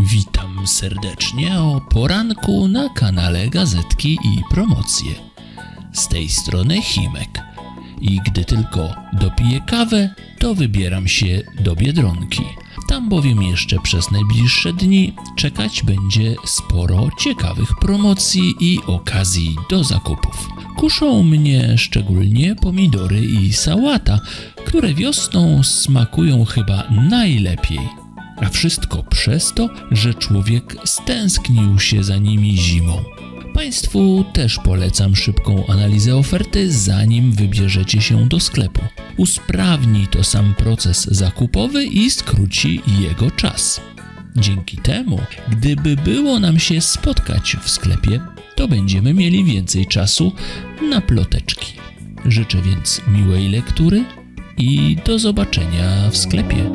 Witam serdecznie o poranku na kanale Gazetki i Promocje. Z tej strony Chimek. I gdy tylko dopiję kawę, to wybieram się do Biedronki. Tam bowiem jeszcze przez najbliższe dni czekać będzie sporo ciekawych promocji i okazji do zakupów. Kuszą mnie szczególnie pomidory i sałata, które wiosną smakują chyba najlepiej. A wszystko przez to, że człowiek stęsknił się za nimi zimą. Państwu też polecam szybką analizę oferty, zanim wybierzecie się do sklepu. Usprawni to sam proces zakupowy i skróci jego czas. Dzięki temu, gdyby było nam się spotkać w sklepie, to będziemy mieli więcej czasu na ploteczki. Życzę więc miłej lektury i do zobaczenia w sklepie.